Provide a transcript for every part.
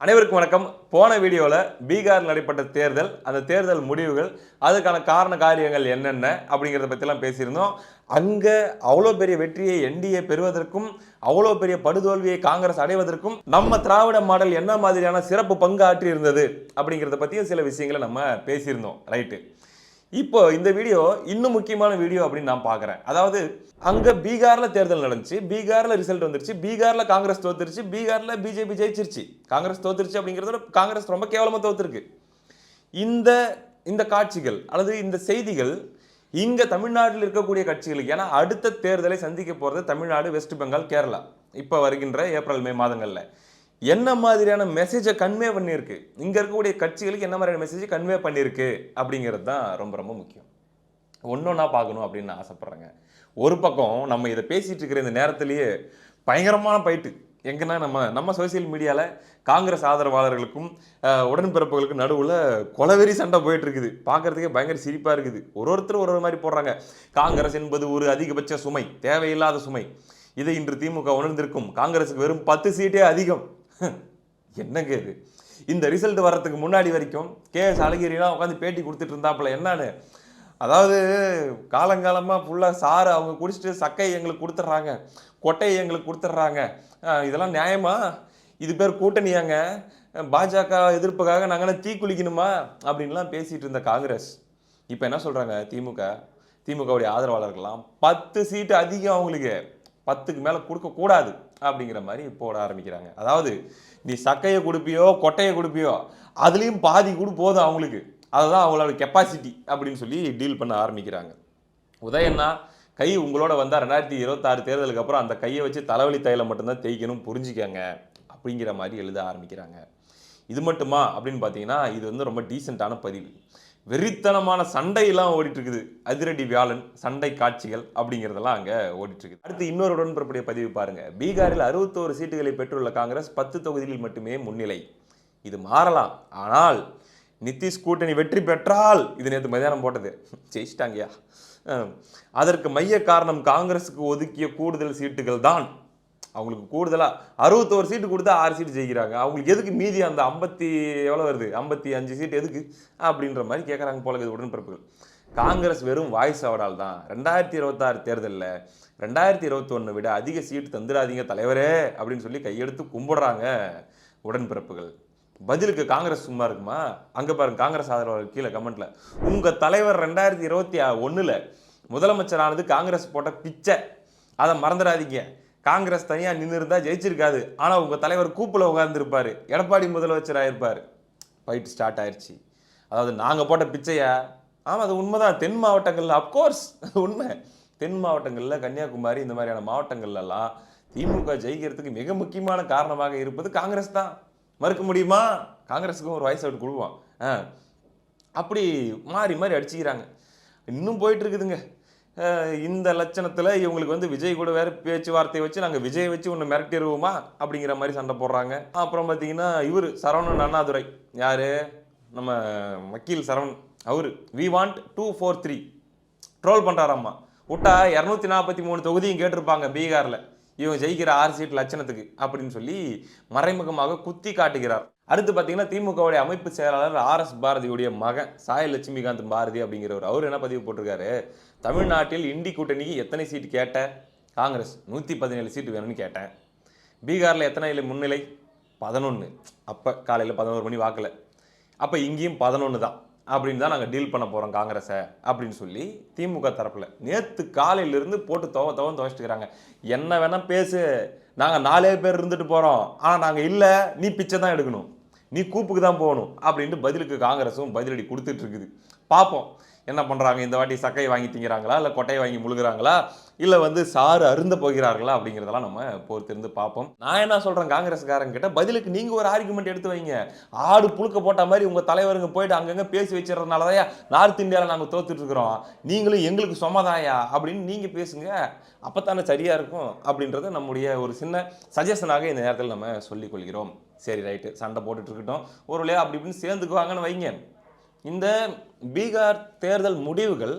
அனைவருக்கும் வணக்கம். போன வீடியோவில் பீகார் நடைபெற்ற தேர்தல் அந்த தேர்தல் முடிவுகள் அதுக்கான காரண காரியங்கள் என்னென்ன அப்படிங்கிறத பற்றிலாம் பேசியிருந்தோம். அங்கே அவ்வளோ பெரிய வெற்றியை என்டிஏ பெறுவதற்கும் அவ்வளோ பெரிய படுதோல்வியை காங்கிரஸ் அடைவதற்கும் நம்ம திராவிட மாடல் என்ன மாதிரியான சிறப்பு பங்கு ஆற்றி இருந்தது அப்படிங்கிறத பற்றியும் சில விஷயங்களை நம்ம பேசியிருந்தோம். ரைட்டு. இப்போ இந்த வீடியோ இன்னும் முக்கியமான வீடியோ அப்படின்னு நான் பார்க்குறேன். அதாவது அங்கே பீகாரில் தேர்தல் நடந்துச்சு பீகாரில் ரிசல்ட் வந்துருச்சு பீகாரில் காங்கிரஸ் தோத்துருச்சு பீகாரில் பிஜேபி ஜெயிச்சிருச்சு. காங்கிரஸ் தோத்துருச்சு அப்படிங்கிறத காங்கிரஸ் ரொம்ப கேவலமாக தோத்துருக்கு. இந்த இந்த காட்சிகள் அல்லது இந்த செய்திகள் இங்கே தமிழ்நாட்டில் இருக்கக்கூடிய கட்சிகளுக்கு ஏன்னா அடுத்த தேர்தலை சந்திக்க போகிறது தமிழ்நாடு வெஸ்ட் பெங்கால் கேரளா. இப்போ வருகின்ற ஏப்ரல் மே மாதங்களில். என்ன மாதிரியான மெசேஜை கன்வே பண்ணியிருக்கு? இங்கே இருக்கக்கூடிய கட்சிகளுக்கு என்ன மாதிரியான மெசேஜை கன்வே பண்ணியிருக்கு? அப்படிங்கிறது தான் ரொம்ப ரொம்ப முக்கியம். ஒன்றொன்னா பார்க்கணும் அப்படின்னு நான் ஆசைப்பட்றேங்க. ஒரு பக்கம் நம்ம இதை பேசிகிட்டு இருக்கிற இந்த நேரத்திலேயே பயங்கரமான பயிட்டு எங்கன்னா நம்ம நம்ம சோசியல் மீடியாவில் காங்கிரஸ் ஆதரவாளர்களுக்கும் உடன்பிறப்புகளுக்கும் நடுவில் கொலவெறி சண்டை போயிட்டு இருக்குது பார்க்கறதுக்கே பயங்கர சிரிப்பாக இருக்குது. ஒரு ஒருத்தர் ஒரு ஒரு மாதிரி போடுறாங்க. காங்கிரஸ் என்பது ஒரு அதிகபட்ச சுமை தேவையில்லாத சுமை. இதை இன்று திமுக உணர்ந்திருக்கும். காங்கிரஸுக்கு வெறும் பத்து சீட்டே அதிகம். என்னங்க இது? இந்த ரிசல்ட் வர்றதுக்கு முன்னாடி வரைக்கும் கே எஸ் அழகிரிலாம் உட்காந்து பேட்டி கொடுத்துட்டு இருந்தாப்புல என்னன்னு அதாவது காலங்காலமாக ஃபுல்லாக சாறு அவங்க குடிச்சிட்டு சக்கை எங்களுக்கு கொடுத்துட்றாங்க கொட்டையை எங்களுக்கு கொடுத்துட்றாங்க. இதெல்லாம் நியாயமா? இது பேர் கூட்டணியாங்க. பாஜக எதிர்ப்புக்காக நாங்கள் தீ குளிக்கணுமா? அப்படின்லாம் பேசிட்டு இருந்த காங்கிரஸ். இப்போ என்ன சொல்கிறாங்க திமுக? திமுகவுடைய ஆதரவாளர்கள்லாம் பத்து சீட்டு அதிகம் அவங்களுக்கு. பத்துக்கு மேலே கொடுக்கக்கூடாது. அப்படிங்கிற மாதிரி போட ஆரம்பிக்கிறாங்க. அதாவது நீ சக்கையை கொடுப்பியோ கொட்டையை கொடுப்பியோ அதுலேயும் பாதி கூட போதும் அவங்களுக்கு. அதுதான் அவங்களோட கெப்பாசிட்டி அப்படின்னு சொல்லி டீல் பண்ண ஆரம்பிக்கிறாங்க. உதயன்னா கை உங்களோட வந்தால் ரெண்டாயிரத்தி இருபத்தாறு தேர்தலுக்கு அப்புறம் அந்த கையை வச்சு தலைவலி தைலம் மட்டும்தான் தேய்க்கணும் புரிஞ்சுக்கங்க அப்படிங்கிற மாதிரி எழுத ஆரம்பிக்கிறாங்க. இது மட்டுமா அப்படின்னு பார்த்தீங்கன்னா இது வந்து ரொம்ப டீசெண்டான பதிவு. வெறித்தனமான சண்டையெல்லாம் ஓடிட்டு இருக்குது அதிரடி வியாழன் சண்டை காட்சிகள் அப்படிங்கிறதெல்லாம் அங்கே ஓடிட்டு இருக்குது அடுத்து இன்னொரு உடன்பரப்புடைய பதிவு பாருங்க. பீகாரில் அறுபத்தோரு சீட்டுகளை பெற்றுள்ள காங்கிரஸ் பத்து தொகுதிகளில் மட்டுமே முன்னிலை. இது மாறலாம். ஆனால் நிதிஷ் கூட்டணி வெற்றி பெற்றால் இது நேற்று மதியானம் போட்டது. ஜெயிச்சிட்டாங்கயா அதற்கு மைய காரணம் காங்கிரஸுக்கு ஒதுக்கிய கூடுதல் சீட்டுகள் தான். அவங்களுக்கு கூடுதலாக அறுபத்தோரு சீட்டு கொடுத்தா ஆறு சீட்டு ஜெயிக்கிறாங்க. அவங்களுக்கு எதுக்கு மீதி அந்த ஐம்பத்தி எவ்வளோ வருது? ஐம்பத்தி அஞ்சு சீட் எதுக்கு? அப்படின்ற மாதிரி கேட்குறாங்க போல இது உடன்பிறப்புகள். காங்கிரஸ் வெறும் வாய்ஸ் அவடால் தான். ரெண்டாயிரத்தி இருபத்தாறு தேர்தலில் ரெண்டாயிரத்தி இருபத்தொன்னு விட அதிக சீட்டு தந்துடாதீங்க தலைவரே அப்படின்னு சொல்லி கையெடுத்து கும்பிடுறாங்க உடன்பிறப்புகள். பதிலுக்கு காங்கிரஸ் சும்மா இருக்குமா? அங்கே பாருங்க காங்கிரஸ் ஆதரவாளர் கீழே கமெண்ட்ல. உங்கள் தலைவர் ரெண்டாயிரத்தி இருபத்தி ஒன்றில் முதலமைச்சரானது காங்கிரஸ் போட்ட பிச்சை. அதை மறந்துடாதீங்க. காங்கிரஸ் தனியாக நின்று இருந்தால் ஜெயிச்சிருக்காது. ஆனால் உங்கள் தலைவர் கூப்பில் உட்கார்ந்துருப்பாரு எடப்பாடி முதலமைச்சர் ஆயிருப்பார் ஃபைட் ஸ்டார்ட் ஆயிடுச்சு அதாவது நாங்கள் போட்ட பிச்சையா? ஆமாம் அது உண்மை தான் தென் மாவட்டங்களில் அப்கோர்ஸ் உண்மை. தென் மாவட்டங்களில் கன்னியாகுமரி இந்த மாதிரியான மாவட்டங்கள்லாம் திமுக ஜெயிக்கிறதுக்கு மிக முக்கியமான காரணமாக இருப்பது காங்கிரஸ் தான். மறுக்க முடியுமா? காங்கிரஸுக்கும் ஒரு வாய்ஸ் அவுட் கொடுப்போம் ஆ. அப்படி மாறி மாறி அடிச்சுக்கிறாங்க. இன்னும் போயிட்டு இருக்குதுங்க. இந்த லட்சணத்தில் இவங்களுக்கு வந்து விஜய் கூட வேறு பேச்சுவார்த்தையை வச்சு நாங்கள் விஜய் வச்சு ஒன்று மிரட்டிடுவோமா அப்படிங்கிற மாதிரி சண்டை போடுறாங்க. அப்புறம் பார்த்தீங்கன்னா இவர் சரவணன் அண்ணாதுரை. யார்? நம்ம வக்கீல் சரவணன். அவர். We want to four three troll பண்ணுறாராம்மா விட்டா இரநூத்தி நாற்பத்தி மூணு தொகுதியும் கேட்டிருப்பாங்க பீகாரில். இவங்க ஜெயிக்கிற ஆறு சீட் லட்சணத்துக்கு அப்படின்னு சொல்லி மறைமுகமாக குத்தி காட்டுகிறார். அடுத்து பார்த்தீங்கன்னா திமுகவுடைய அமைப்பு செயலாளர் ஆர் எஸ் பாரதியுடைய மகன் சாய் லட்சுமிகாந்த் பாரதி அப்படிங்கிறவர். அவர் என்ன பதிவு போட்டிருக்காரு? தமிழ்நாட்டில் இண்டி கூட்டணிக்கு எத்தனை சீட் கேட்ட? காங்கிரஸ் நூற்றி பதினேழு சீட்டு வேணும்னு கேட்டேன். பீகாரில் எத்தனை இல்லை முன்னிலை? பதினொன்று அப்போ காலையில் பதினோரு மணி வாக்கில். அப்போ இங்கேயும் பதினொன்று தான். அப்படின்னு தான் நாங்கள் டீல் பண்ண போகிறோம் காங்கிரஸை அப்படின்னு சொல்லி திமுக தரப்பில். நேற்று காலையிலேருந்து போட்டு துவ துவன் துவச்சிட்டுக்கிறாங்க என்ன வேணால் பேசு. நாங்கள் நாலே பேர் இருந்துட்டு போகிறோம் ஆனால் நாங்கள் இல்லை. நீ பிச்சை தான் எடுக்கணும். நீ கூப்புக்கு தான் போகணும். அப்படின்ட்டு பதிலுக்கு காங்கிரஸும் பதிலடி கொடுத்துட்ருக்குது பார்ப்போம் என்ன பண்ணுறாங்க இந்த வாட்டி சக்கை வாங்கி திங்கிறாங்களா? இல்லை கொட்டையை வாங்கி முழுகிறாங்களா? இல்லை வந்து சாறு அருந்த போகிறார்களா? அப்படிங்கிறதெல்லாம் நம்ம பொறுத்திருந்து பார்ப்போம். நான் என்ன சொல்கிறேன் காங்கிரஸ்காரங்க கிட்ட பதிலுக்கு நீங்கள் ஒரு ஆர்குமெண்ட் எடுத்து வைங்க. ஆடு புழுக்க போட்ட மாதிரி உங்கள் தலைவருங்க போயிட்டு அங்கங்கே பேசி வச்சுறதுனால தான் நார்த் இந்தியாவில் நாங்கள் தோத்துட்ருக்குறோம் நீங்களும் எங்களுக்கு சொமதாயா அப்படின்னு நீங்கள் பேசுங்க. அப்போ தானே சரியாக இருக்கும் அப்படின்றத நம்முடைய ஒரு சின்ன சஜஷனாக இந்த நேரத்தில் நம்ம சொல்லிக்கொள்கிறோம். சரி ரைட்டு சண்டை போட்டுட்ருக்கட்டும் ஒரு வழியாக அப்படி இப்படின்னு சேர்ந்துக்குவாங்கன்னு வைங்க. இந்த பீகார் தேர்தல் முடிவுகள்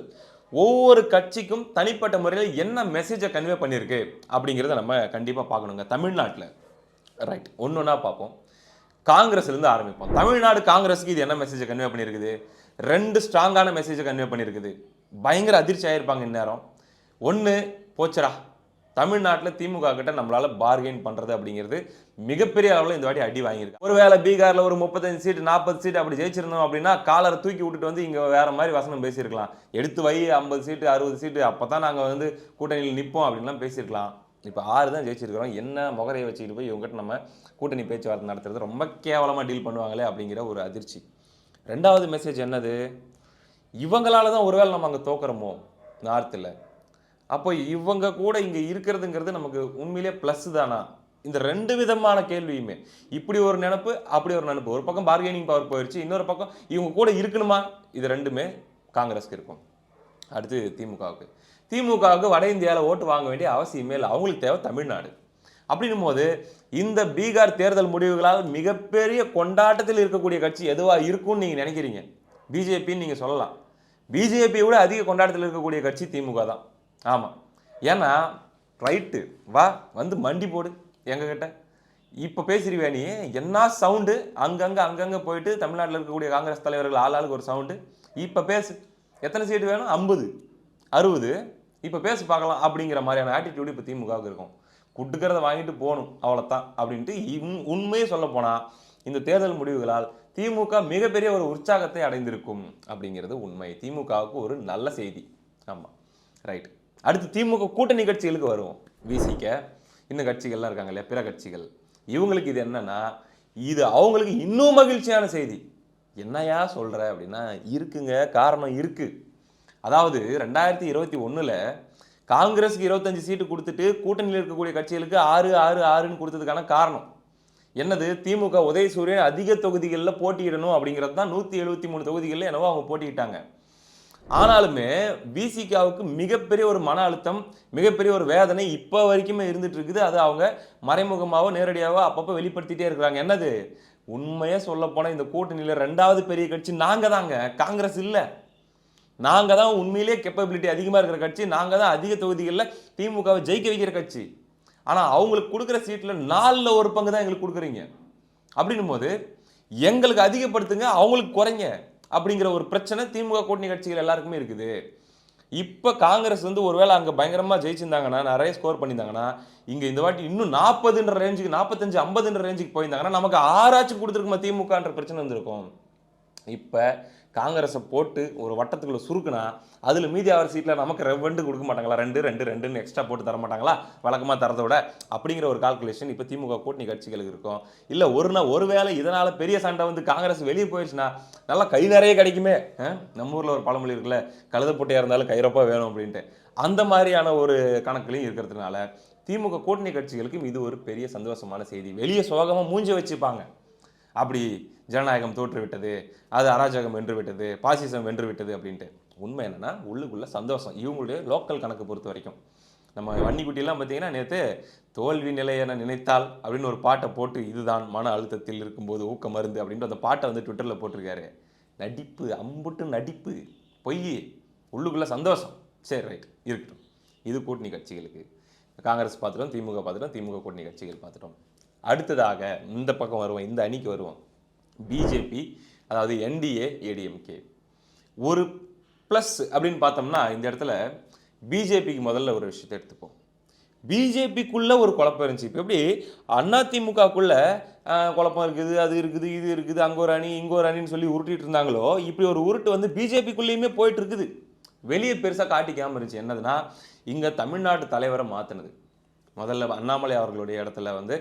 ஒவ்வொரு கட்சிக்கும் தனிப்பட்ட முறையில் என்ன மெசேஜை கன்வே பண்ணியிருக்கு அப்படிங்கிறத நம்ம கண்டிப்பாக பார்க்கணுங்க. தமிழ்நாட்டில். ரைட் ஒன்று ஒன்றா பார்ப்போம். காங்கிரஸ்லேருந்து ஆரம்பிப்போம். தமிழ்நாடு காங்கிரஸுக்கு இது என்ன மெசேஜை கன்வே பண்ணியிருக்குது? ரெண்டு ஸ்ட்ராங்கான மெசேஜை கன்வே பண்ணியிருக்குது. பயங்கர அதிர்ச்சி ஆகிருப்பாங்க இந்நேரம். ஒன்று போச்சரா தமிழ்நாட்டில் திமுக கிட்ட நம்மளால் பார்கெயின் பண்ணுறது அப்படிங்கிறது மிகப்பெரிய அளவில் இந்த வாட்டி அடி வாங்கியிருக்கு. ஒருவேளை பீகாரில் ஒரு முப்பத்தஞ்சு சீட்டு நாற்பது சீட்டு அப்படி ஜெயிச்சிருந்தோம் அப்படின்னா காலரை தூக்கி விட்டுட்டு வந்து இங்கே வேறு மாதிரி வசனம் பேசியிருக்கலாம். எடுத்து வை ஐம்பது சீட்டு அறுபது சீட்டு அப்போ தான் நாங்கள் வந்து கூட்டணியில் நிற்போம் அப்படின்லாம் பேசியிருக்கலாம். இப்போ ஆறு தான் ஜெயிச்சிருக்கிறோம். என்ன முகரையை வச்சுக்கிட்டு போய் இவங்ககிட்ட நம்ம கூட்டணி பேச்சுவார்த்தை நடத்துறது? ரொம்ப கேவலமாக டீல் பண்ணுவாங்களே அப்படிங்கிற ஒரு அதிர்ச்சி. ரெண்டாவது மெசேஜ் என்னது? இவங்களால தான் ஒருவேளை நம்ம அங்கே தோக்குறோமோ? நார்த்தில் அப்போ இவங்க கூட இங்கே இருக்கிறதுங்கிறது நமக்கு உண்மையிலே ப்ளஸ் தானா? இந்த ரெண்டு விதமான கேள்வியுமே. இப்படி ஒரு நினப்பு அப்படி ஒரு நினப்பு. ஒரு பக்கம் பார்கெனிங் பவர் போயிடுச்சு இன்னொரு பக்கம் இவங்க கூட இருக்கணுமா? இது ரெண்டுமே காங்கிரஸ்க்கு இருக்கும். அடுத்து திமுகவுக்கு. திமுகவுக்கு வட இந்தியாவில் ஓட்டு வாங்க வேண்டிய அவசியமே இல்லை. அவங்களுக்கு தேவை தமிழ்நாடு. அப்படின்னும் போது இந்த பீகார் தேர்தல் முடிவுகளால் மிகப்பெரிய கொண்டாட்டத்தில் இருக்கக்கூடிய கட்சி எதுவாக இருக்கும்னு நீங்கள் நினைக்கிறீங்க? பிஜேபின்னு நீங்கள் சொல்லலாம். பிஜேபியை விட அதிக கொண்டாட்டத்தில் இருக்கக்கூடிய கட்சி திமுக தான். ஆமாம் ஏன்னா ரைட்டு வா வந்து மண்டி போடு எங்ககிட்ட. இப்போ பேசிடுவே நீ? என்ன சவுண்டு அங்கங்கே அங்கங்கே போயிட்டு தமிழ்நாட்டில் இருக்கக்கூடிய காங்கிரஸ் தலைவர்கள் ஆள் ஆளுக்கு ஒரு சவுண்டு இப்போ பேசு. எத்தனை சீட்டு வேணும்? ஐம்பது. அறுபது. இப்போ பேசி பார்க்கலாம் அப்படிங்கிற மாதிரியான ஆட்டிடியூடு இப்போ திமுகவுக்கு இருக்கும். கொடுக்கறத வாங்கிட்டு போகணும் அவ்வளோத்தான் அப்படின்ட்டு இன்- உண்மையை சொல்ல போனால் இந்த தேர்தல் முடிவுகளால் திமுக மிகப்பெரிய ஒரு உற்சாகத்தை அடைந்திருக்கும் அப்படிங்கிறது உண்மை. திமுகவுக்கு ஒரு நல்ல செய்தி. ஆமாம் ரைட் அடுத்து திமுக கூட்டணி கட்சிகளுக்கு வருவோம். விசிக்க இன்னும் கட்சிகள்லாம் இருக்காங்க இல்லையா? பிற கட்சிகள். இவங்களுக்கு இது என்னன்னா இது அவங்களுக்கு இன்னும் மகிழ்ச்சியான செய்தி. என்னையா சொல்கிற அப்படின்னா இருக்குங்க காரணம் இருக்குது அதாவது ரெண்டாயிரத்தி இருபத்தி ஒன்றில் காங்கிரஸுக்கு இருபத்தஞ்சு சீட்டு கொடுத்துட்டு கூட்டணியில் இருக்கக்கூடிய கட்சிகளுக்கு ஆறு ஆறு ஆறுன்னு கொடுத்ததுக்கான காரணம். என்னது? திமுக உதயசூரியன் அதிக தொகுதிகளில் போட்டியிடணும் அப்படிங்கிறது தான் நூற்றி எழுபத்தி மூணு தொகுதிகளில் என்னவோ அவங்க போட்டியிட்டாங்க. ஆனாலுமே பிசிகாவுக்கு மிகப்பெரிய ஒரு மன அழுத்தம் மிகப்பெரிய ஒரு வேதனை இப்போ வரைக்குமே இருந்துட்டு இருக்குது. அது அவங்க மறைமுகமாகவோ நேரடியாகவோ அப்பப்போ வெளிப்படுத்திட்டே இருக்கிறாங்க. என்னது? உண்மையே சொல்ல போனால் இந்த கூட்டணியில் ரெண்டாவது பெரிய கட்சி நாங்கள் தாங்க. காங்கிரஸ் இல்லை. நாங்கள் தான் உண்மையிலேயே கெப்பபிலிட்டி அதிகமாக இருக்கிற கட்சி. நாங்கள் தான் அதிக தொகுதிகளில் திமுகவை ஜெயிக்க வைக்கிற கட்சி. ஆனால் அவங்களுக்கு கொடுக்குற சீட்டில் நாலில் ஒரு பங்கு தான் எங்களுக்கு கொடுக்குறீங்க. அப்படின்னும் போது எங்களுக்கு அதிகப்படுத்துங்க அவங்களுக்கு குறைங்க. அப்படிங்கிற ஒரு பிரச்சனை திமுக கூட்டணி கட்சிகள் எல்லாருக்குமே இருக்குது. இப்போ காங்கிரஸ் வந்து ஒருவேளை அங்கே பயங்கரமாக ஜெயிச்சிருந்தாங்கன்னா நிறைய ஸ்கோர் பண்ணியிருந்தாங்கன்னா இங்கே இந்த வாட்டி இன்னும் நாற்பதுன்ற ரேஞ்சுக்கு நாற்பத்தஞ்சு ஐம்பதுன்ற ரேஞ்சுக்கு போயிருந்தாங்கன்னா நமக்கு ஆறாச்சும் கொடுத்துருக்குமா திமுகன்ற பிரச்சனை வந்திருக்கும். இப்போ காங்கிரஸை போட்டு ஒரு வட்டத்துக்குள்ள சுருக்குனா அதில் மீதி ஆகிற சீட்டில் நமக்கு ரெண்டு கொடுக்க மாட்டாங்களா? ரெண்டு ரெண்டு ரெண்டுன்னு எக்ஸ்ட்ரா போட்டு தர மாட்டாங்களா? வழக்கமாக தரதை விட அப்படிங்கிற ஒரு கால்குலேஷன் இப்போ திமுக கூட்டணி கட்சிகளுக்கு இருக்கும். இல்லை ஒரு நாள் ஒருவேளை இதனால் பெரிய சண்டை வந்து காங்கிரஸ் வெளியே போயிடுச்சுன்னா நல்லா கை நிறைய கிடைக்குமே. நம்ம ஊரில் ஒரு பழமொழி இருக்குல்ல கழுத போட்டியாக இருந்தாலும் கைரப்பா வேணும் அப்படின்ட்டு. அந்த மாதிரியான ஒரு கணக்குலையும் இருக்கிறதுனால திமுக கூட்டணி கட்சிகளுக்கும் இது ஒரு பெரிய சந்தோஷமான செய்தி. வெளியே சோகமாக மூஞ்சி வச்சுப்பாங்க. அப்படி ஜனநாயகம் தோற்றுவிட்டது அது அராஜகம் வென்று விட்டது பாசிசம் வென்றுவிட்டது அப்படின்ட்டு. உண்மை என்னென்னா உள்ளுக்குள்ளே சந்தோஷம். இவங்களுடைய லோக்கல் கணக்கு பொறுத்த வரைக்கும். நம்ம வன்னிக்குட்டிலாம் பார்த்தீங்கன்னா நேற்று தோல்வி நிலையென நினைத்தால் அப்படின்னு ஒரு பாட்டை போட்டு இதுதான் மன அழுத்தத்தில் இருக்கும்போது ஊக்க மருந்து அப்படின்ட்டு அந்த பாட்டை வந்து ட்விட்டரில் போட்டிருக்காரு. நடிப்பு அம்புட்டு நடிப்பு பொய் உள்ளுக்குள்ளே சந்தோஷம். சரி ரைட். இருக்கட்டும். இது கூட்டணி கட்சிகளுக்கு. காங்கிரஸ் பார்த்துட்டோம் திமுக பார்த்துட்டோம் திமுக கூட்டணி கட்சிகள் பார்த்துட்டோம். அடுத்ததாக இந்த பக்கம் வருவோம் இந்த அணிக்கு வருவோம். பிஜேபி அதாவது என்டிஏ ஏடிஎம்கே. ஒரு ப்ளஸ் அப்படின்னு பார்த்தோம்னா இந்த இடத்துல பிஜேபிக்கு முதல்ல ஒரு விஷயத்தை எடுத்துப்போம். பிஜேபிக்குள்ளே ஒரு குழப்பம் இருந்துச்சு. இப்போ எப்படி அதிமுகக்குள்ள குழப்பம் இருக்குது அது இருக்குது இது இருக்குது அங்கே ஒரு அணி இங்கே ஒரு அணின்னு சொல்லி உருட்டிட்டு இருந்தாங்களோ இப்படி ஒரு உருட்டு வந்து பிஜேபிக்குள்ளேயுமே போயிட்டு இருக்குது. வெளியே பெருசாக காட்டிக்காமல் இருந்துச்சு. என்னதுன்னா இங்கே தமிழ்நாட்டு தலைவரை மாற்றினது முதல்ல அண்ணாமலை அவர்களுடைய இடத்துல வந்து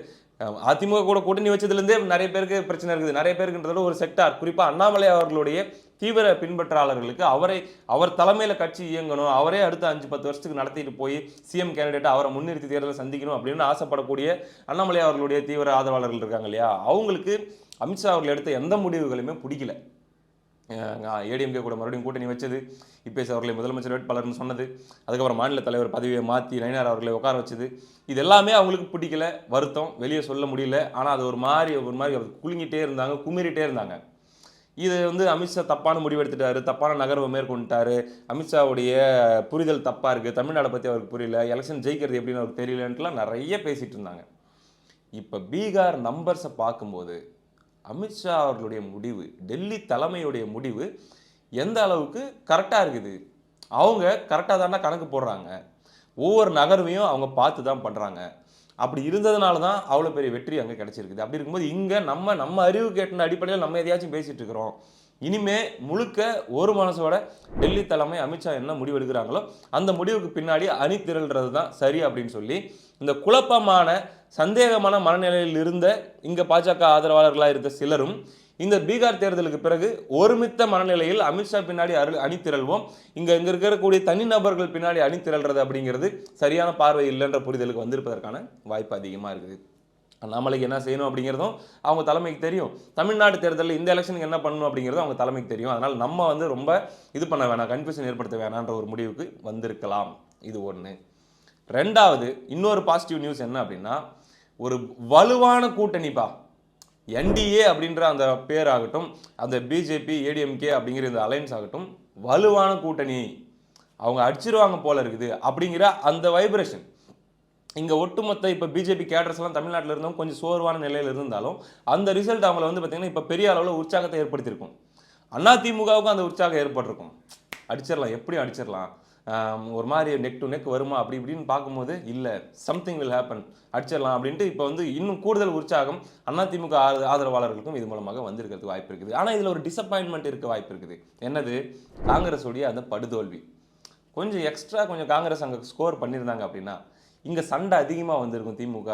அதிமுக கூட கூட்டணி வச்சதுலேருந்தே நிறைய பேருக்கு பிரச்சனை இருக்குது. நிறைய பேருக்குன்றதோட ஒரு செக்டார் குறிப்பாக அண்ணாமலை அவர்களுடைய தீவிர பின்பற்றாளர்களுக்கு அவரை அவர் தலைமையில் கட்சி இயங்கணும் அவரே அடுத்த அஞ்சு பத்து வருஷத்துக்கு நடத்திட்டு போய் சிஎம் கேண்டிடேட்டை அவரை முன்னிறுத்தி தேர்தலை சந்திக்கணும் அப்படின்னு ஆசைப்படக்கூடிய அண்ணாமலை அவர்களுடைய தீவிர ஆதரவாளர்கள் இருக்காங்க இல்லையா? அவங்களுக்கு அமித்ஷா அவர்கள் எடுத்த எந்த முடிவுகளுமே பிடிக்கல. ஏடிஎம்கே கூட மறுபடியும் கூட்டணி வச்சது. இபிஎஸ் அவர்களை முதலமைச்சர் வேட்பாளர்னு சொன்னது. அதுக்கப்புறம் மாநில தலைவர் பதவியை மாற்றி நயினார் அவர்களை உட்கார வச்சது. இது எல்லாமே அவங்களுக்கு பிடிக்கல வருத்தம் வெளியே சொல்ல முடியல. ஆனால் அது ஒரு மாதிரி ஒரு மாதிரி அவர் குலுங்கிட்டே இருந்தாங்க குமிரிட்டே இருந்தாங்க. இது வந்து அமித்ஷா தப்பான முடிவு எடுத்துட்டாரு தப்பான நகர்வை மேற்கொண்டுட்டாரு. அமித்ஷாவுடைய புரிதல் தப்பாக இருக்குது தமிழ்நாடை பற்றி அவருக்கு புரியல எலெக்ஷன் ஜெயிக்கிறது எப்படின்னு அவருக்கு தெரியலன்ட்டுலாம் நிறைய பேசிகிட்டு இருந்தாங்க. இப்போ பீகார் நம்பர்ஸை பார்க்கும்போது அமித்ஷா அவர்களுடைய முடிவு டெல்லி தலைமையுடைய முடிவு எந்த அளவுக்கு கரெக்டாக இருக்குது? அவங்க கரெக்டாக தானே கணக்கு போடுறாங்க. ஒவ்வொரு நகர்வையும் அவங்க பார்த்து தான் பண்ணுறாங்க அப்படி இருந்ததுனால தான் அவ்வளோ பெரிய வெற்றி அங்கே கிடச்சிருக்குது. அப்படி இருக்கும்போது இங்கே நம்ம நம்ம அறிவு கேட்டின அடிப்படையில் நம்ம எதையாச்சும் பேசிகிட்டு இருக்கிறோம். இனிமே முழுக்க ஒரு மனசோட டெல்லி தலைமை அமித்ஷா என்ன முடிவு எடுக்கிறாங்களோ அந்த முடிவுக்கு பின்னாடி அணி திரள்றது தான் சரி அப்படின்னு சொல்லி இந்த குழப்பமான சந்தேகமான மனநிலையில் இருந்த இங்கே பாஜக ஆதரவாளர்களாக இருந்த சிலரும் இந்த பீகார் தேர்தலுக்கு பிறகு ஒருமித்த மனநிலையில் அமித்ஷா பின்னாடி அரு அணிதிரள்வோம். இங்கே இங்கே இருக்கக்கூடிய தனிநபர்கள் பின்னாடி அணிதிரள்றது அப்படிங்கிறது சரியான பார்வை இல்லைன்ற புரிதலுக்கு வந்திருப்பதற்கான வாய்ப்பு அதிகமாக இருக்குது. அண்ணாமலைக்கு என்ன செய்யணும் அப்படிங்கிறதும் அவங்க தலைமைக்கு தெரியும். தமிழ்நாடு தேர்தலில் இந்த எலெக்ஷனுக்கு என்ன பண்ணணும் அப்படிங்கிறதும் அவங்க தலைமைக்கு தெரியும். அதனால் நம்ம வந்து ரொம்ப இது பண்ண வேணாம் கன்ஃபியூஷன் ஏற்படுத்த வேணான்ற ஒரு முடிவுக்கு வந்திருக்கலாம். இது ஒன்று ரெண்டாவது இன்னொரு பாசிட்டிவ் நியூஸ் என்ன அப்படின்னா ஒரு வலுவான கூட்டணிப்பா என்டிஏ அப்படின்ற அந்த பேர் ஆகட்டும் அந்த பிஜேபி ஏடிஎம்கே அப்படிங்கிற இந்த அலைன்ஸ் ஆகட்டும் வலுவான கூட்டணி. அவங்க அடிச்சிருவாங்க போல இருக்குது அப்படிங்கிற அந்த வைப்ரேஷன் இங்கே ஒட்டுமொத்த இப்போ பிஜேபி கேடர்ஸ்லாம் எல்லாம் தமிழ்நாட்டில் இருந்தவங்க கொஞ்சம் சோர்வான நிலையில் இருந்தாலும் அந்த ரிசல்ட் அவங்கள வந்து பார்த்தீங்கன்னா இப்போ பெரிய அளவில் உற்சாகத்தை ஏற்படுத்தியிருக்கும். அண்ணா திமுகவுக்கும் அந்த உற்சாகம் ஏற்பட்டிருக்கும். அடிச்சிடலாம் எப்படி அடிச்சிடலாம். ஒரு மாதிரி நெக் டு நெக் வருமா? அப்படி இப்படின்னு பார்க்கும்போது இல்லை சம்திங் வில் ஹேப்பன் அடிச்சிடலாம் அப்படின்ட்டு இப்போ வந்து இன்னும் கூடுதல் உற்சாகம் அதிமுக ஆத- ஆதரவாளர்களுக்கும் இது மூலமாக வந்திருக்கிறதுக்கு வாய்ப்பு இருக்குது. ஆனால் இதில் ஒரு டிசப்பாயின்மெண்ட் இருக்க வாய்ப்பு இருக்குது. என்னது? காங்கிரஸுடைய அந்த படுதோல்வி. கொஞ்சம் எக்ஸ்ட்ரா கொஞ்சம் காங்கிரஸ் அங்கே ஸ்கோர் பண்ணியிருந்தாங்க அப்படின்னா இங்கே சண்டை அதிகமாக வந்திருக்கும் திமுக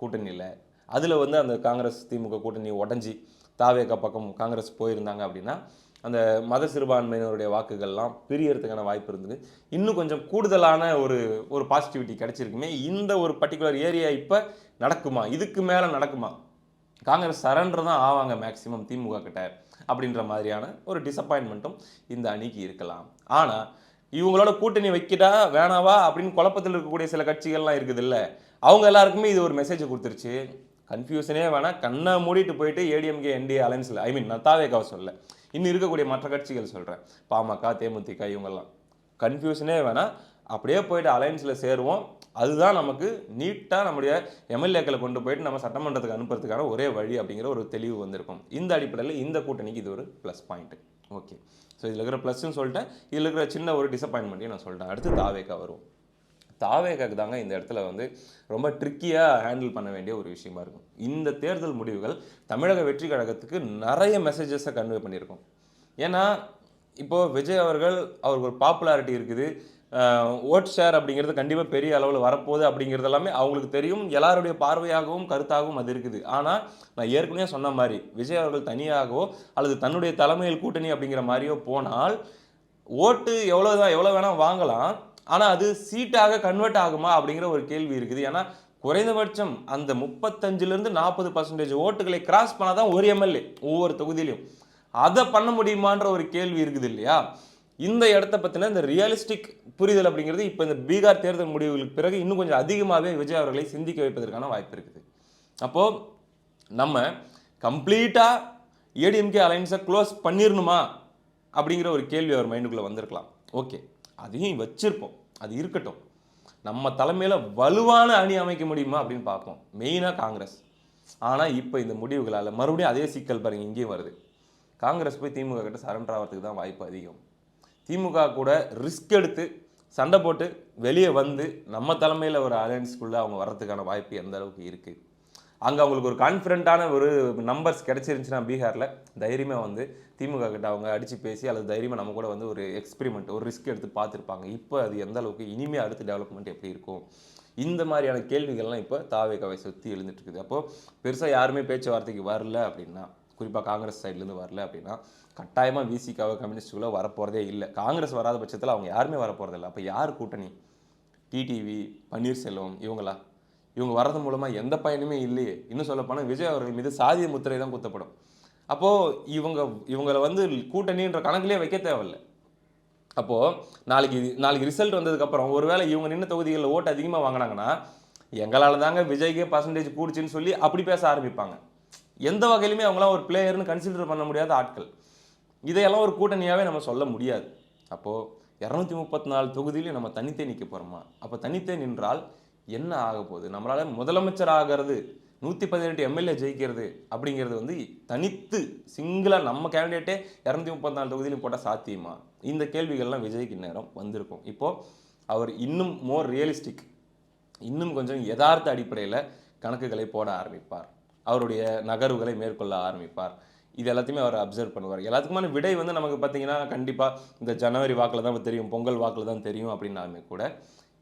கூட்டணியில். அதில் வந்து அந்த காங்கிரஸ் திமுக கூட்டணி உடஞ்சி தாவேக பக்கம் காங்கிரஸ் போயிருந்தாங்க அப்படின்னா அந்த மத சிறுபான்மையினருடைய வாக்குகள்லாம் பிரியறதுக்கான வாய்ப்பு இருந்தது. இன்னும் கொஞ்சம் கூடுதலான ஒரு ஒரு பாசிட்டிவிட்டி கிடைச்சிருக்குமே. இந்த ஒரு பர்டிகுலர் ஏரியா இப்போ நடக்குமா? இதுக்கு மேலே நடக்குமா? காங்கிரஸ் சரண்டர் தான் ஆவாங்க மேக்சிமம் திமுக கிட்ட அப்படின்ற மாதிரியான ஒரு டிசப்பாயின்மெண்ட்டும் இந்த அணிக்கு இருக்கலாம். ஆனால் இவங்களோட கூட்டணி வைக்கிட்டா வேணாவா அப்படின்னு குழப்பத்தில் இருக்கக்கூடிய சில கட்சிகள்லாம் இருக்குது இல்லை அவங்க எல்லாருக்குமே இது ஒரு மெசேஜ் கொடுத்துருச்சு. கன்ஃபியூஷனே வேணாம். கண்ணை மூடிட்டு போயிட்டு ஏடிஎம்கே என்டிஏ அலைன்ஸில் ஐ மீன் நான் கவசம் இல்லை இன்னும் இருக்கக்கூடிய மற்ற கட்சிகள் சொல்கிறேன் பாமக தேமுதிக இவங்கெல்லாம். கன்ஃபியூஷனே வேணாம் அப்படியே போயிட்டு அலைன்ஸில் சேருவோம். அதுதான் நமக்கு நீட்டாக நம்முடைய எம்எல்ஏக்களை கொண்டு போயிட்டு நம்ம சட்டமன்றத்துக்கு அனுப்புறதுக்கான ஒரே வழி அப்படிங்கிற ஒரு தெளிவு வந்திருக்கும். இந்த அடிப்படையில் இந்த கூட்டணிக்கு இது ஒரு ப்ளஸ் பாயிண்ட்டு ஓகே ஸோ இதில் இருக்கிற ப்ளஸ்ன்னு சொல்லிட்டேன். இதில் இருக்கிற சின்ன ஒரு டிசப்பாயின்மெண்ட்டையும் நான் சொல்லிட்டேன் அடுத்து தாவேக்கா வரும் தாவேகாக்கு தாங்க இந்த இடத்துல வந்து ரொம்ப ட்ரிக்கியாக ஹேண்டில் பண்ண வேண்டிய ஒரு விஷயமா இருக்கும். இந்த தேர்தல் முடிவுகள் தமிழக வெற்றி கழகத்துக்கு நிறைய மெசேஜஸை கன்வே பண்ணியிருக்கோம். ஏன்னா இப்போது விஜய் அவர்கள் அவருக்கு ஒரு பாப்புலாரிட்டி இருக்குது. ஓட் ஷேர் அப்படிங்கிறது கண்டிப்பாக பெரிய அளவில் வரப்போகுது அப்படிங்கிறது எல்லாமே அவங்களுக்கு தெரியும். எல்லாருடைய பார்வையாகவும் கருத்தாகவும் அது இருக்குது. ஆனால் நான் ஏற்கனவே சொன்ன மாதிரி விஜய் அவர்கள் தனியாகவோ அல்லது தன்னுடைய தலைமையில் கூட்டணி அப்படிங்கிற மாதிரியோ போனால் ஓட்டு எவ்வளோ தான் எவ்வளோ வேணால் வாங்கலாம். ஆனால் அது சீட்டாக கன்வெர்ட் ஆகுமா அப்படிங்கிற ஒரு கேள்வி இருக்குது. ஏன்னா குறைந்தபட்சம் அந்த முப்பத்தஞ்சுலேருந்து நாற்பது பர்சன்டேஜ் ஓட்டுகளை கிராஸ் பண்ணால் தான் ஒரு எம்எல்ஏ ஒவ்வொரு தொகுதியிலையும் அதை பண்ண முடியுமான்ற ஒரு கேள்வி இருக்குது இல்லையா? இந்த இடத்த பற்றின இந்த ரியலிஸ்டிக் புரிதல் அப்படிங்கிறது இப்போ இந்த பீகார் தேர்தல் முடிவுகளுக்கு பிறகு இன்னும் கொஞ்சம் அதிகமாகவே விஜய் அவர்களை சிந்திக்க வைப்பதற்கான வாய்ப்பு இருக்குது. அப்போது நம்ம கம்ப்ளீட்டாக ஏடிஎம்கே அலைன்ஸை க்ளோஸ் பண்ணிடணுமா அப்படிங்கிற ஒரு கேள்வி அவர் மைண்டுக்குள்ளே வந்திருக்கலாம். ஓகே அதையும் வச்சிருப்போம். அது இருக்கட்டும். நம்ம தலைமையில் வலுவான அணி அமைக்க முடியுமா அப்படின்னு பார்ப்போம். மெயினாக காங்கிரஸ். ஆனால் இப்போ இந்த முடிவுகளால் மறுபடியும் அதே சிக்கல் பாருங்க இங்கேயும் வருது. காங்கிரஸ் போய் திமுக கிட்ட சரண்டர் ஆகிறதுக்கு தான் வாய்ப்பு அதிகம். திமுக கூட ரிஸ்க் எடுத்து சண்டை போட்டு வெளியே வந்து நம்ம தலைமையில் ஒரு அலையன்ஸ்குள்ளே அவங்க வர்றதுக்கான வாய்ப்பு எந்த அளவுக்கு இருக்குது அங்கே அவங்களுக்கு ஒரு கான்ஃபிடண்ட்டான ஒரு நம்பர்ஸ் கிடச்சிருந்துச்சுன்னா பீகாரில் தைரியமாக வந்து திமுக கிட்ட அவங்க அடித்து பேசி அல்லது தைரியமாக நம்ம கூட வந்து ஒரு எக்ஸ்பெரிமெண்ட் ஒரு ரிஸ்க் எடுத்து பார்த்துருப்பாங்க. இப்போ அது எந்த அளவுக்கு இனிமே அடுத்த டெவலப்மெண்ட் எப்படி இருக்கும்? இந்த மாதிரியான கேள்விகள்லாம் இப்போ தாவேக்காவை சுற்றி எழுந்துட்டு இருக்குது அப்போது பெருசாக யாருமே பேச்சுவார்த்தைக்கு வரல அப்படின்னா குறிப்பாக காங்கிரஸ் சைட்லேருந்து வரல அப்படின்னா கட்டாயமாக விசிகாவை கம்யூனிஸ்டுக்குள்ளே வரப்போகிறதே இல்லை. காங்கிரஸ் வராத பட்சத்தில் அவங்க யாருமே வரப்போகிறதில்ல அப்போ யார் கூட்டணி? டிடிவி பன்னீர்செல்வம் இவங்களா? இவங்க வர்றது மூலமாக எந்த பயனுமே இல்லையே. இன்னும் சொல்லப்போனால் விஜய் அவர்கள் மீது சாதிய முத்திரை தான் குத்தப்படும். அப்போது இவங்க இவங்களை வந்து கூட்டணின்ற கணக்குலேயே வைக்க தேவையில்ல. அப்போது நாளைக்கு நாளைக்கு ரிசல்ட் வந்ததுக்கப்புறம் ஒருவேளை இவங்க நின்ன தொகுதிகளில் ஓட்டு அதிகமாக வாங்கினாங்கன்னா எங்களால் தாங்க விஜய்க்கே பர்சன்டேஜ் கூடுச்சுன்னு சொல்லி அப்படி பேச ஆரம்பிப்பாங்க. எந்த வகையிலுமே அவங்களாம் ஒரு பிளேயர்னு கன்சிடர் பண்ண முடியாத ஆட்கள். இதையெல்லாம் ஒரு கூட்டணியாகவே நம்ம சொல்ல முடியாது. அப்போது இரநூத்தி முப்பத்தி நாலு தொகுதியிலையும் நம்ம தனித்தே நிற்க போகிறோமா அப்போ தனித்தே நின்றால் என்ன ஆக போகுது? நம்மளால் முதலமைச்சர் ஆகிறது நூற்றி பதினெட்டு எம்எல்ஏ ஜெயிக்கிறது அப்படிங்கிறது வந்து தனித்து சிங்கிளாக நம்ம கேண்டிடேட்டே இரநூத்தி முப்பத்தி நாலு தொகுதியிலும் போட்டால் சாத்தியமா? இந்த கேள்விகள்லாம் விஜய்க்கு நேரம் வந்திருக்கும். இப்போது அவர் இன்னும் மோர் ரியலிஸ்டிக் இன்னும் கொஞ்சம் யதார்த்த அடிப்படையில் கணக்குகளை போட ஆரம்பிப்பார். அவருடைய நகர்வுகளை மேற்கொள்ள ஆரம்பிப்பார். இது எல்லாத்தையுமே அவர் அப்சர்வ் பண்ணுவார். எல்லாத்துக்குமான விடை வந்து நமக்கு பார்த்தீங்கன்னா கண்டிப்பாக இந்த ஜனவரி வாக்கில் தான் தெரியும் பொங்கல் வாக்கில் தான் தெரியும் அப்படின்னாலுமே கூட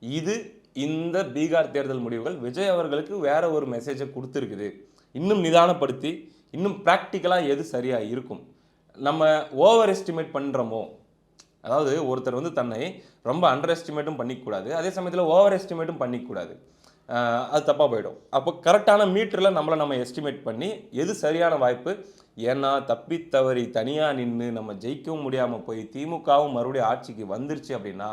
இது இந்த பீகார் தேர்தல் முடிவுகள் விஜய் அவர்களுக்கு வேற ஒரு மெசேஜை கொடுத்துருக்குது. இன்னும் நிதானப்படுத்தி இன்னும் ப்ராக்டிக்கலாக எது சரியாக இருக்கும். நம்ம ஓவர் எஸ்டிமேட் பண்ணுறோமோ அதாவது ஒருத்தர் வந்து தன்னை ரொம்ப அண்டர் எஸ்டிமேட்டும் பண்ணிக்கூடாது. அதே சமயத்தில் ஓவர் எஸ்டிமேட்டும் பண்ணிக்கூடாது. அது தப்பாக போயிடும். அப்போ கரெக்டான மீட்டரில் நம்மளை நம்ம எஸ்டிமேட் பண்ணி எது சரியான வாய்ப்பு? ஏன்னா தப்பி தவறி தனியாக நின்று நம்ம ஜெயிக்கவும் முடியாமல் போய் திமுகவும் மறுபடியும் ஆட்சிக்கு வந்துருச்சு அப்படின்னா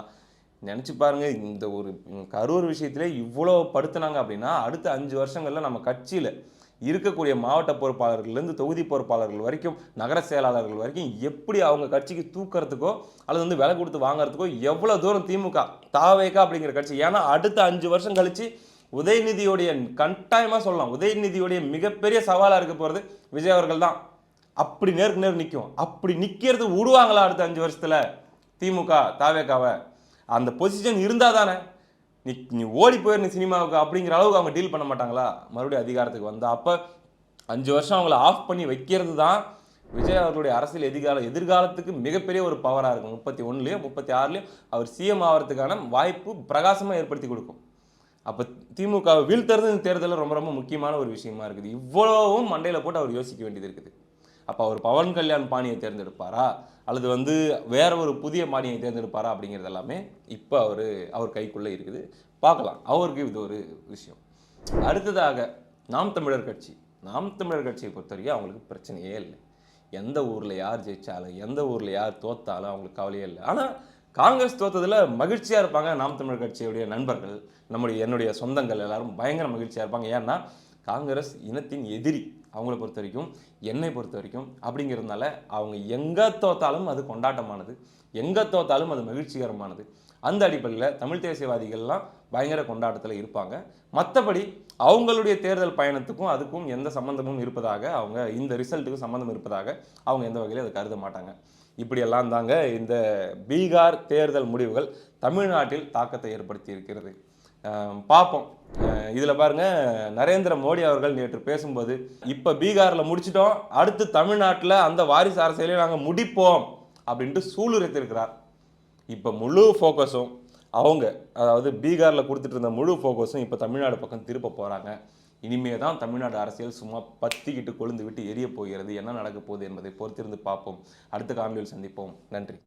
நினச்சி பாருங்க இந்த ஒரு கரூர் விஷயத்திலே இவ்வளோ படுத்துனாங்க அப்படின்னா அடுத்த அஞ்சு வருஷங்களில் நம்ம கட்சியில் இருக்கக்கூடிய மாவட்ட பொறுப்பாளர்கள்லேருந்து தொகுதி பொறுப்பாளர்கள் வரைக்கும் நகர செயலாளர்கள் வரைக்கும் எப்படி அவங்க கட்சிக்கு தூக்கறதுக்கோ அல்லது வந்து விலை கொடுத்து வாங்குறதுக்கோ எவ்வளோ தூரம் திமுக தாவேக்கா அப்படிங்கிற கட்சி. ஏன்னா அடுத்த அஞ்சு வருஷம் கழிச்சு உதயநிதியோடைய கட்டாயமாக சொல்லலாம். உதயநிதியோடைய மிகப்பெரிய சவாலாக இருக்க போகிறது விஜய் அவர்கள் தான். அப்படி நேருக்கு நேர் நிற்கும் அப்படி நிற்கிறது விடுவாங்களா அடுத்த அஞ்சு வருஷத்தில் திமுக தாவேக்காவை? அந்த பொசிஷன் இருந்தால் தானே. நீ நீ ஓடி போயிரு நீ சினிமாவுக்கு அப்படிங்கிற அளவுக்கு அவங்க டீல் பண்ண மாட்டாங்களா? மறுபடியும் அதிகாரத்துக்கு வந்தால் அப்போ அஞ்சு வருஷம் அவங்கள ஆஃப் பண்ணி வைக்கிறது தான் விஜய் அவர்களுடைய அரசியல் எதிர்கால எதிர்காலத்துக்கு மிகப்பெரிய ஒரு பவராக இருக்கும். முப்பத்தி ஒன்றுலையோ முப்பத்தி ஆறுலையோ அவர் சிஎம் ஆகிறதுக்கான வாய்ப்பு பிரகாசமாக ஏற்படுத்தி கொடுக்கும். அப்போ திமுக வீழ்த்துறது இந்த தேர்தலில் ரொம்ப ரொம்ப முக்கியமான ஒரு விஷயமா இருக்குது. இவ்வளவும் மண்டையில் போட்டு அவர் யோசிக்க வேண்டியது இருக்குது. அப்போ அவர் பவன் கல்யாண் பாணியை தேர்ந்தெடுப்பாரா? அல்லது வந்து வேற ஒரு புதிய பாணியை தேர்ந்தெடுப்பாரா அப்படிங்கிறது எல்லாமே இப்போ அவர் அவர் கைக்குள்ளே இருக்குது. பார்க்கலாம். அவருக்கு இது ஒரு விஷயம். அடுத்ததாக நாம் தமிழர் கட்சி. நாம் தமிழர் கட்சியை பொறுத்த வரைக்கும் அவங்களுக்கு பிரச்சனையே இல்லை. எந்த ஊரில் யார் ஜெயித்தாலும் எந்த ஊரில் யார் தோத்தாலும் அவங்களுக்கு கவலையே இல்லை. ஆனால் காங்கிரஸ் தோத்ததில் மகிழ்ச்சியாக இருப்பாங்க நாம் தமிழர் கட்சியுடைய நண்பர்கள். நம்முடைய என்னுடைய சொந்தங்கள் எல்லாரும் பயங்கர மகிழ்ச்சியாக இருப்பாங்க. ஏன்னா காங்கிரஸ் இனத்தின் எதிரி. அவங்கள பொறுத்த வரைக்கும் என்னை பொறுத்த வரைக்கும் அப்படிங்கிறதுனால அவங்க எங்கே தோத்தாலும் அது கொண்டாட்டமானது. எங்கே தோத்தாலும் அது மகிழ்ச்சிகரமானது. அந்த அடிப்படையில் தமிழ் தேசியவாதிகள்லாம் பயங்கர கொண்டாட்டத்தில் இருப்பாங்க. மற்றபடி அவங்களுடைய தேர்தல் பயணத்துக்கும் அதுக்கும் எந்த சம்மந்தமும் இருப்பதாக அவங்க இந்த ரிசல்ட்டுக்கும் சம்மந்தம் இருப்பதாக அவங்க எந்த வகையிலும் அதை கருத மாட்டாங்க. இப்படியெல்லாம் தாங்க இந்த பீகார் தேர்தல் முடிவுகள் தமிழ்நாட்டில் தாக்கத்தை ஏற்படுத்தி இருக்கிறது. பார்ப்போம். இதில் பாருங்க நரேந்திர மோடி அவர்கள் நேற்று பேசும்போது இப்போ பீகாரில் முடிச்சிட்டோம் அடுத்து தமிழ்நாட்டில் அந்த வாரிசு அரசியலையும் நாங்கள் முடிப்போம் அப்படின்ட்டு சூளுரைத்திருக்கிறார். இப்போ முழு ஃபோக்கஸும் அவங்க அதாவது பீகாரில் கொடுத்துட்டு இருந்த முழு ஃபோக்கஸும் இப்போ தமிழ்நாடு பக்கம் திருப்ப போகிறாங்க இனிமே தான் தமிழ்நாடு அரசியல் சும்மா பத்திக்கிட்டு கொழுந்து விட்டு எரிய போகிறது என்ன நடக்க போகுது என்பதை பொறுத்திருந்து பார்ப்போம். அடுத்த காணொலியில் சந்திப்போம். நன்றி.